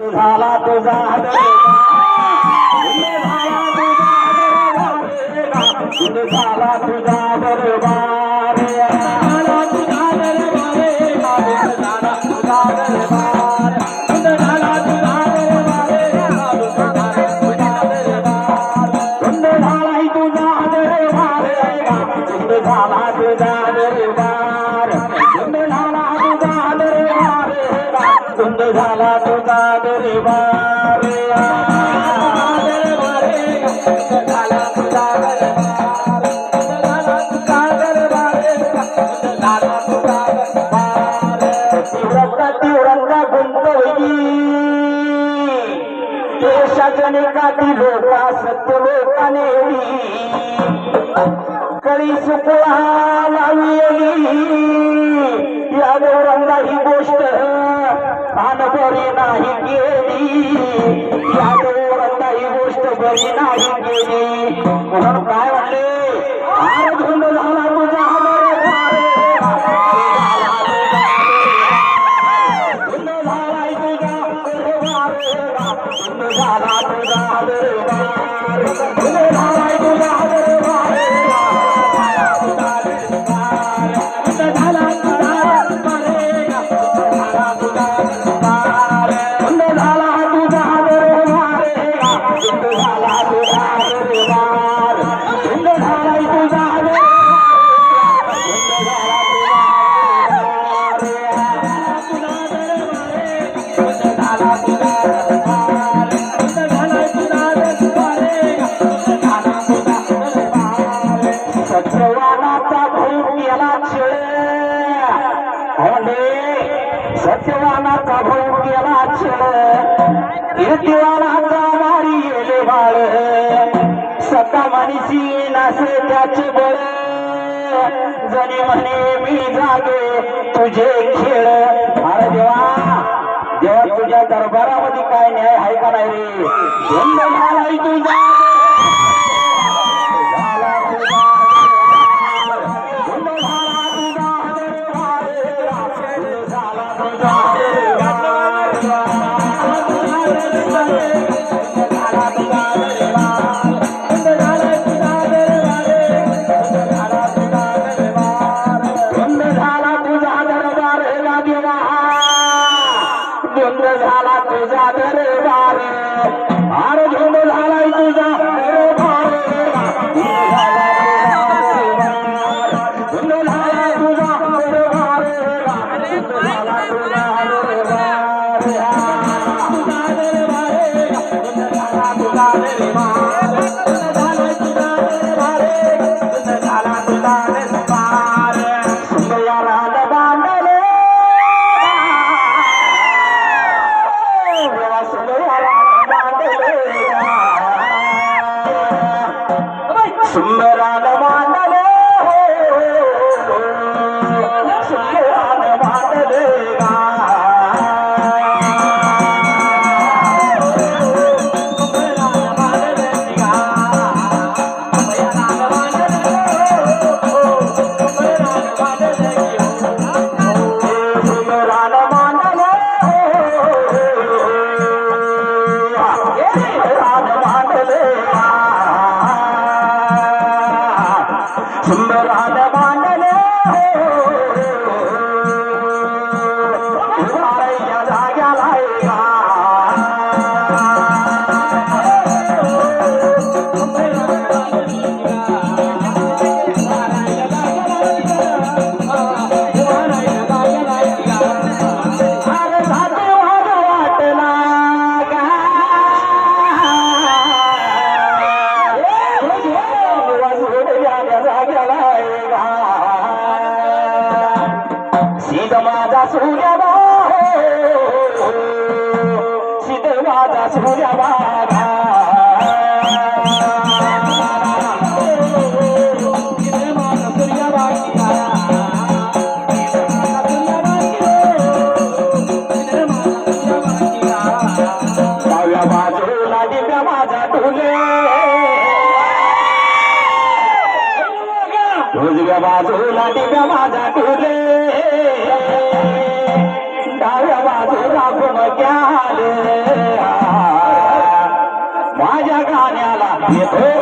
झाला तुझा झाला तुझा कळी सुकुळा लावली या गौरंगा ही गोष्ट अनुभवी नाही गेली. या गौरंगा ही गोष्ट बरी नाही गेली. म्हणून काय म्हणले?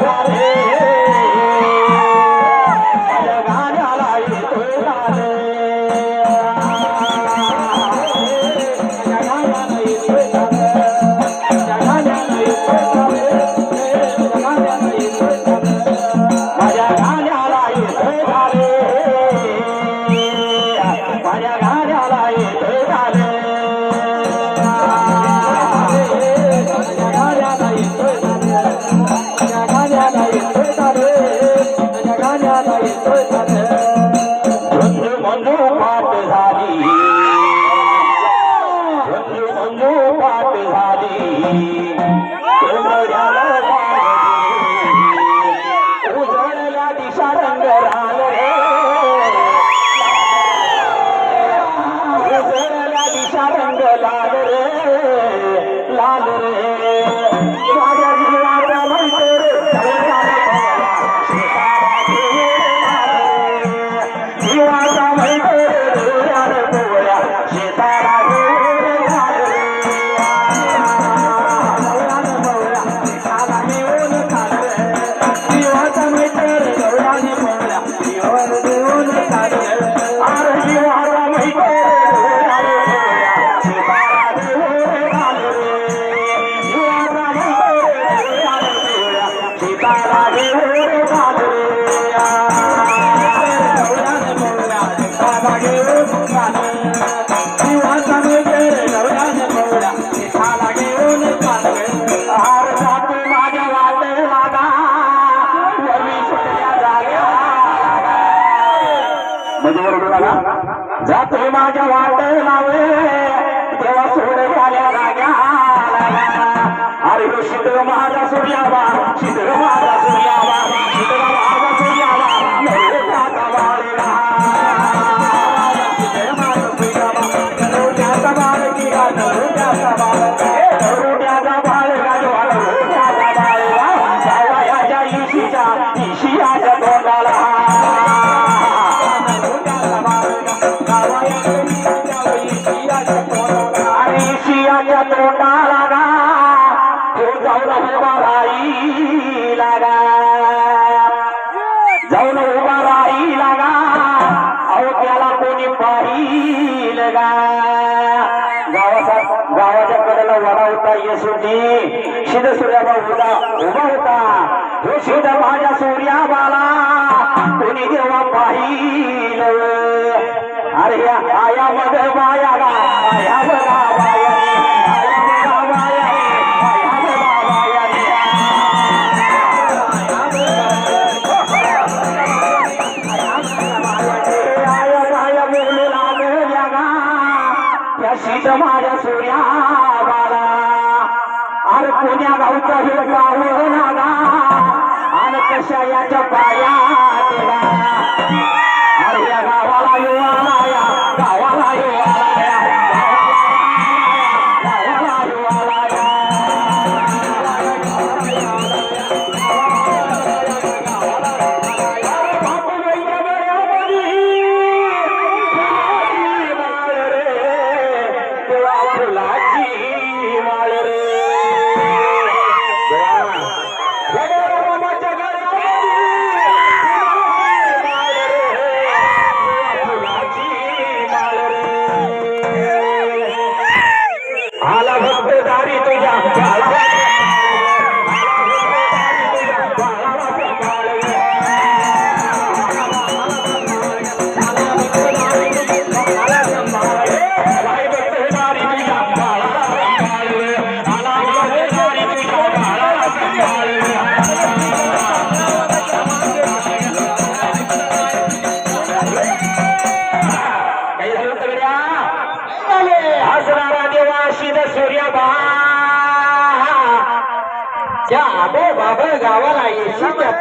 Hare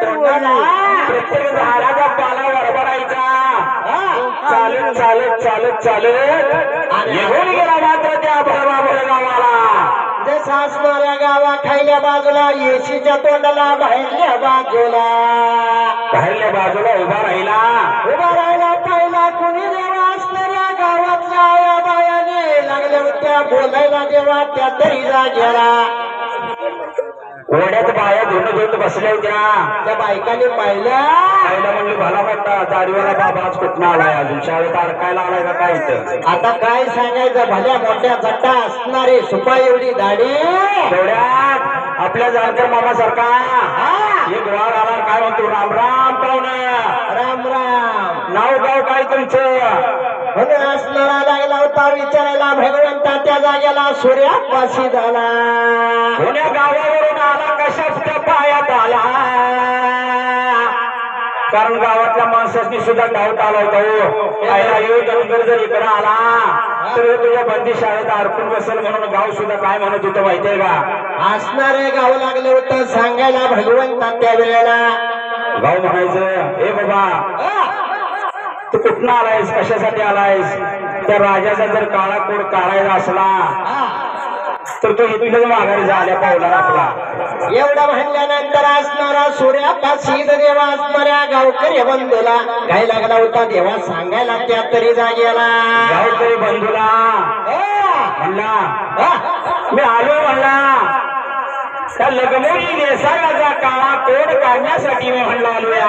तोंडाला झाडाचा पाला वरबडायचा चालत चालत चालत चालत निघून गेला मात्र त्या भरमा भरगावाला जे गावा खायल्या बाजूला येशीच्या तोंडाला बाहेरल्या बाजूला. बाहेरल्या बाजूला उभा राहिला. उभा राहिला पाहिला कुणी देवा असणाऱ्या गावात जाया बायाने. लागल्या होत्या बोलायला देवा त्या तरी जा गेला. ओढ्यात बाया धुणं धुत बसल्या होत्या. त्या बायकाने पाहिलं. आईला म्हणली भला मोठा दाढीवाला बाबा आज कुठं आलाय? अजून शाळेत अडकायला आलाय का काय इथं? आता काय सांगायचं? भल्या मोठ्या जट्टा असणारी सुपा एवढी दाढी. तेवढ्यात आपल्या जाणकर मामा सारखा एक वाघ आला काय म्हणतो? राम राम पाहुणं. राम राम. नाव गाव काय तुमचं? म्हणून असणारा लागला होता विचारायला भगवंता त्या जागेला सूर्यापाशी झाला. पुण्या गावावरून आला. कारण गावातल्या माणसाची सुद्धा डाऊट आला होता हो धनगर जर इकडे आला तर हे तुझ्या बंदी शाळेत अडकून बसेल म्हणून गाव सुद्धा काय म्हणत होतं माहितीये का? असणारे गाव लागलं होतं सांगायला भगवंता त्या वेळेला. गाव म्हणायचं ए बाबा तू कुठनं आलायस? कशासाठी आलायस? त्या राजाचा जर काळा कोड काढायचा असला तर तो इथलेच माघारी झाल्या पावला आपला. एवढं म्हणल्यानंतर असणारा सूर्यापाशी देवा असणाऱ्या गावकरी बंधूला काय लागला होता देवा सांगायला त्या तरी जागेला. गावकरी बंधूला म्हणला? मी आलो म्हणला त्या लगमोरी देसाळाचा काळा कोड काढण्यासाठी मी म्हणलो आलो या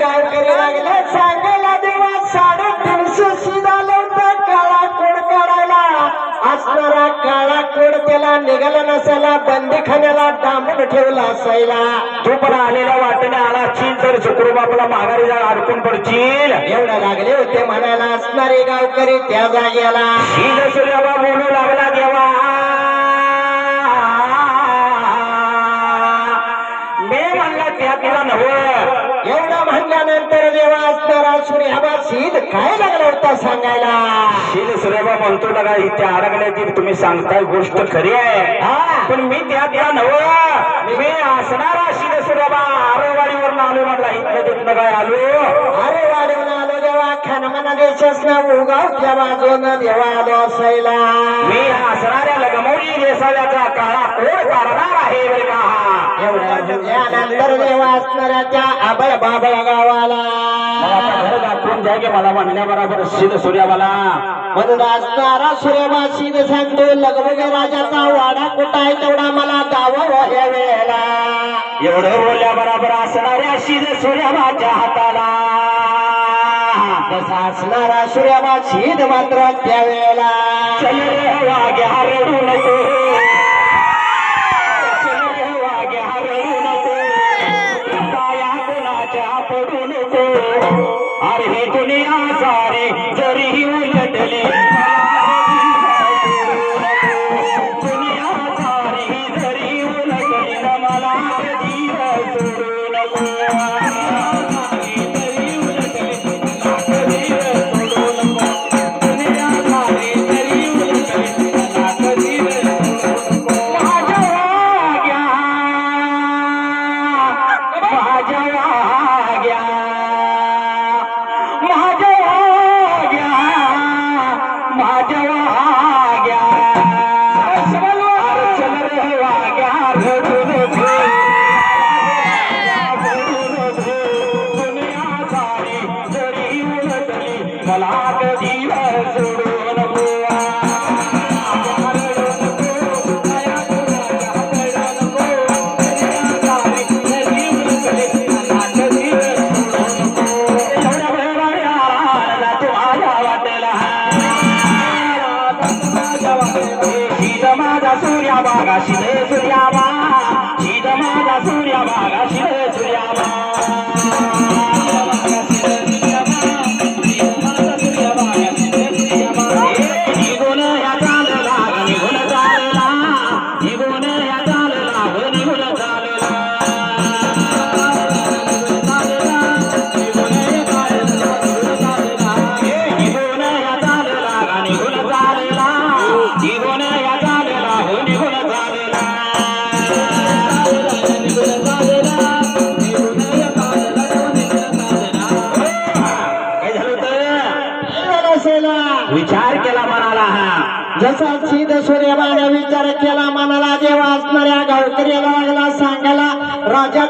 गावकरी लागले सांगायला देवा साडेतीनशे शिदा होता काळा कोड काढायला. असणारा काळा कोड त्याला निघाला नसायला बंदीखान्याला डांबून ठेवला असायला. तू पण आलेल्या वाटेने आला चीन तर आपला माघारी जा अडकून पडशील एवढा लागले होते म्हणायला असणारे गावकरी त्या जागेला. सूर्याबा बोलू लागला सांगायला. शील सूर्याबा म्हणतो लगा इथे अडकल्याची तुम्ही सांगताय गोष्ट खरी आहे. पण मी त्या त्या नव्ह मी असणारा शील सूर्याबा आरेवाडीवर आलो म्हणला इथलं तिथनं काय आलो अरे वाढवून आलो देवा खानमना देशच ना उगावच्या बाजून देवा आलो असायला मी असणाऱ्या लगमौली देसाव्याचा काळा कोड काढणार आहे असणाऱ्या त्या आबळ बाबळ गावाला. घर दाखवून द्या की मला म्हणून असणारा सांगतो लगबगे राजाचा वाडा कुठं आहे तेवढा मला या वेळेला. एवढं बोलल्या बरोबर असणाऱ्या शील सूर्याबाच्या हाताला. तसा असणारा सूर्यवासी मात्र त्यावेळेला चल रे वाग्या रडू नको. ही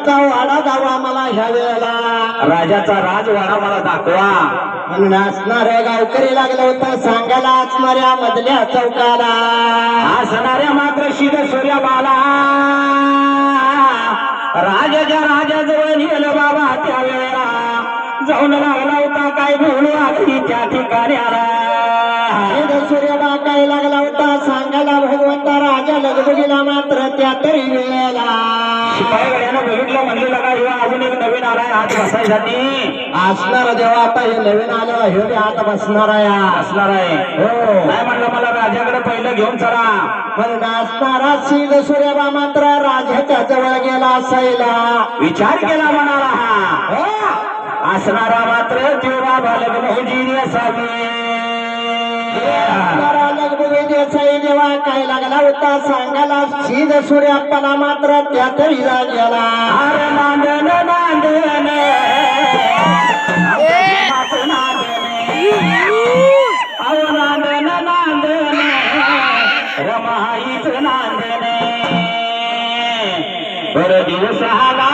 राजाचा वाडा दावा मला ह्या वेळेला. राजाचा राजवाडा मला दाखवा. म्हणून असणाऱ्या गावकरी लागलं होतं सांगायला असणाऱ्या मधल्या चौकाला. असणाऱ्या मात्र शिद सूर्य बाला. राजाच्या राजाजवळ नेलं बाबा त्यावेळेला जाऊन लागला होता काय बोलू अगदी त्या ठिकाणी आला सूर्यबा काय लागला बसायसाठी? असणार जेव्हा आता हे नवीन आलेला हे बी आता बसणार आहे. असणार आहे. हो. नाही म्हणलं मला राजाकडे पहिलं घेऊन चला. पण नाचणारा सिंह सूर्यबा मात्र राजाच्या जवळ गेला असायला. विचार केला म्हणाला हा. हो. असणारा मात्र त्यो बाबा लग्न असावी. जेव्हा काय लागला होता सांगायला सिंह सूर्याप्पाला मात्र त्या तरी गेला. अरे नांदन नांदन बर दिवस आला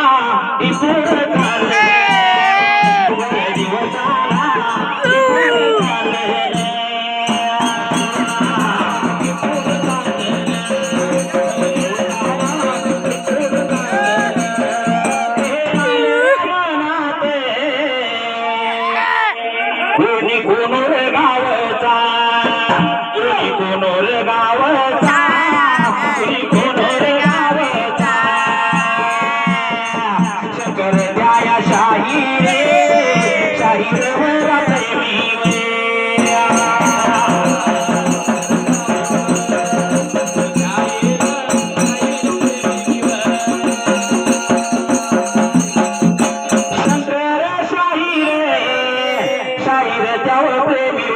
शाही प्रेमी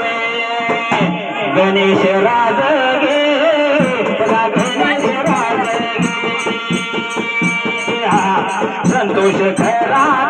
गणेश राज गे गणेश राज गे. संतोष खरा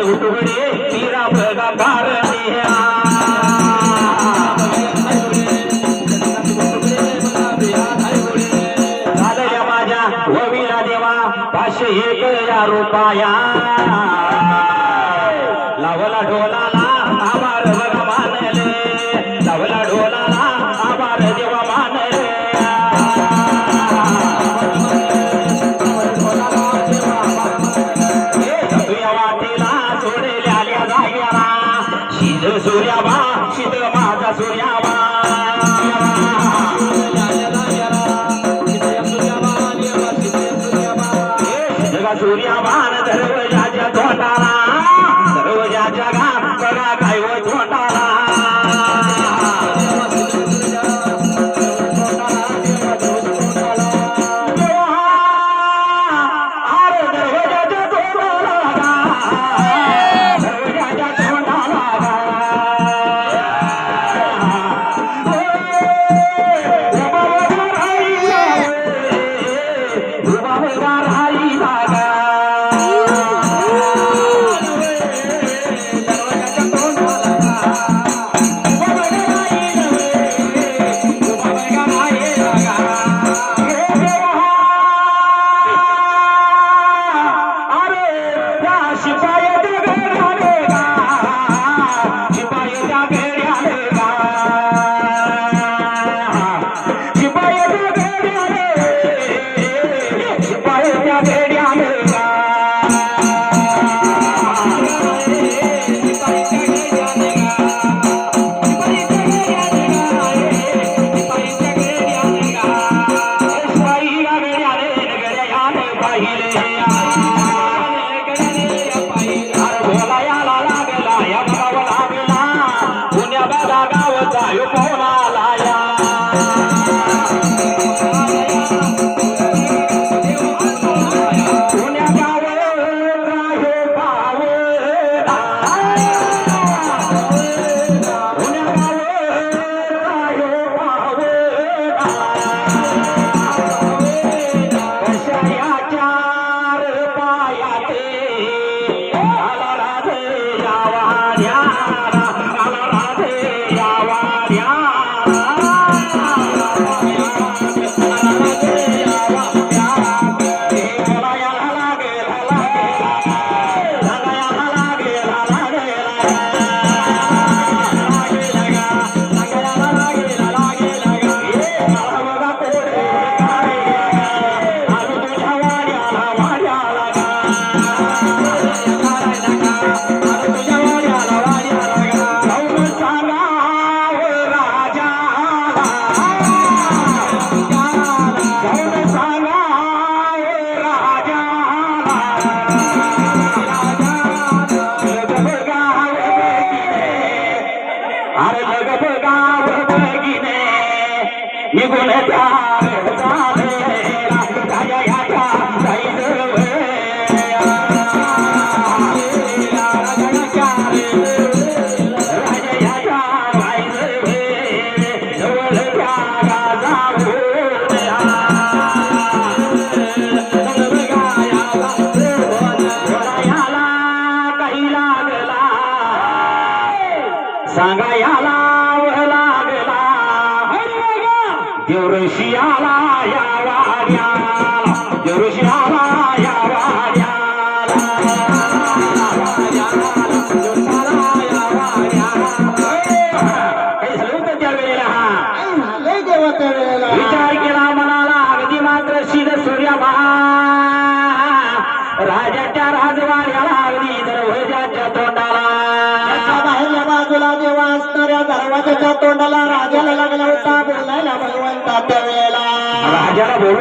चंद्रकांत घुटुगडी बघा माझ्या देवा पाचशे एक रुपया. लावला ढोल पाहिले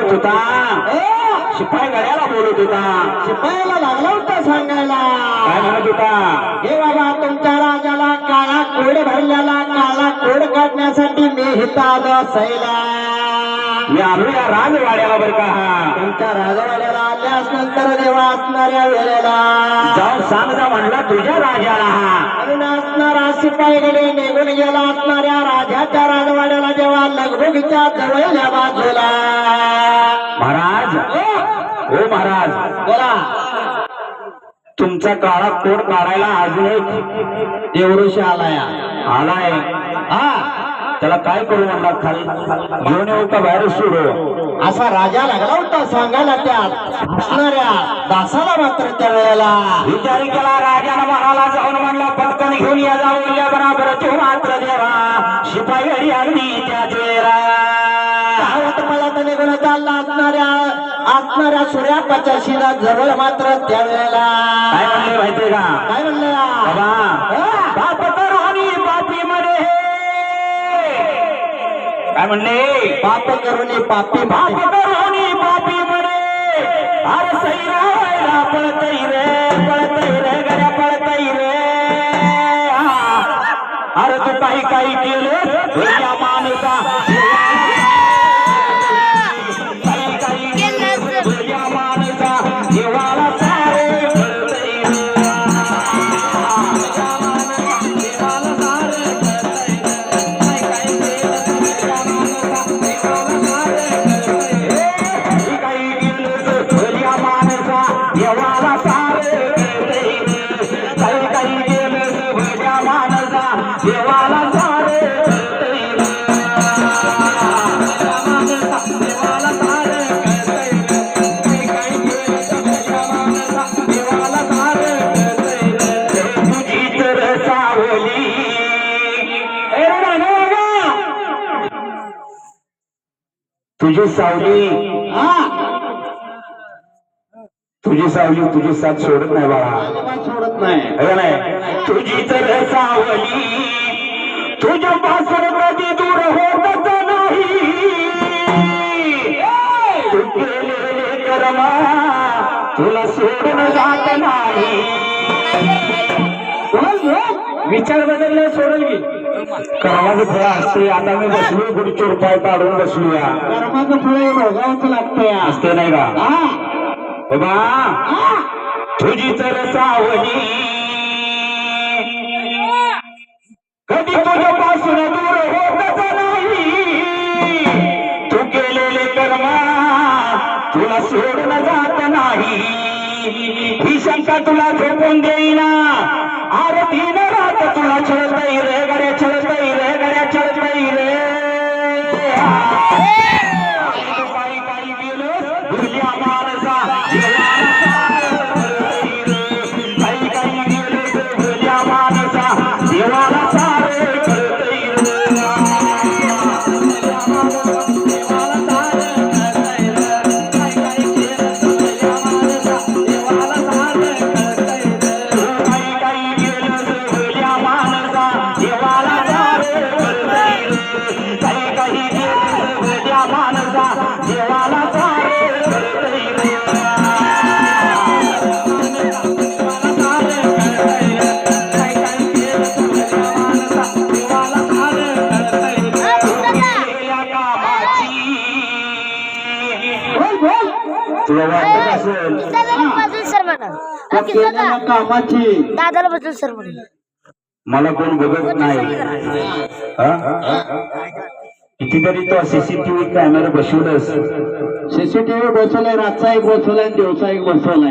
बोलत होता. ए, शिपाई गड्याला बोलत होता. शिपायाला लागला होता सांगायला. काय म्हणत होता? हे बाबा तुमच्या राजाला काळा कोड भरलेला काळा कोड काढण्यासाठी मी हिता सैला मी राजवाड्याला बर का. तुमच्या राजवाड्याला आल्यास नंतर जेव्हा असणाऱ्या वेळेला. जाऊन सांग जा म्हणला तुझ्या राजाला. हा शिपाईकडे निघून गेला असणाऱ्या राजाच्या राजवाड्याला जेव्हा लगबगीच्या जवळल्या बाजूला महाराज हो महाराज बोला. तुमचा काळा कोट काढायला अजून देवऋषी आलाया. आलाय. हा. त्याला काय करू म्हणला खाली? घेऊन येऊ का बाहेर सोडू असा राजा लागला होता सांगायला त्या असणाऱ्या दासाला मात्र त्या वेळेला विचार केला राजानं म्हणाला जाऊन म्हणला पटकन घेऊन या जाऊ उरल्या बराबर तो मात्र देवा शिपाई घरी अगदी त्याच वेळेला. गावात मला निघून चालला असणाऱ्या असणाऱ्या सूर्यापाच्या शिरा जवळ मात्र त्या वेळेला काय म्हणले माहितीये का? काय म्हणलं बाबा काय म्हणले पाप करून पापी बाप बाप तर आणि पापी मध्ये अरे सैरा पळतई रे पळतई रे गड्या पळतई रे हा. अरे तू काही काही केलं या माणसा तुझी सावली. हा. तुझी सावली तुझी साथ सोडत नाही बाळा. सोडत नाही. है तुझी तर सावली तुझ्या पासून कधी दूर होतच नाही. कर्म तुला सोडून जात नाही. विचार बदलले सोडल की. कर्माचं फळ असते आता मी बसलो पुढचे रुपये काढून बसलूया. कर्माचं फळ भोगावचं लागतंय. असते नाही का? हा. बाबा तुझी तर सावली. कधी तुझ्यापासून दूर होतच नाही तू केलेले कर्म तुला सोडून जात नाही. ही शंका तुला झोपून देईना. कामाची दादाला बदल सर मला कोण बघत नाही. हा? कितीतरी तो सीसीटीव्ही कॅमेरा बसवलंस. सीसीटीव्ही बसवलाय रातचा एक बसवलाय दिवसा एक बसवलाय.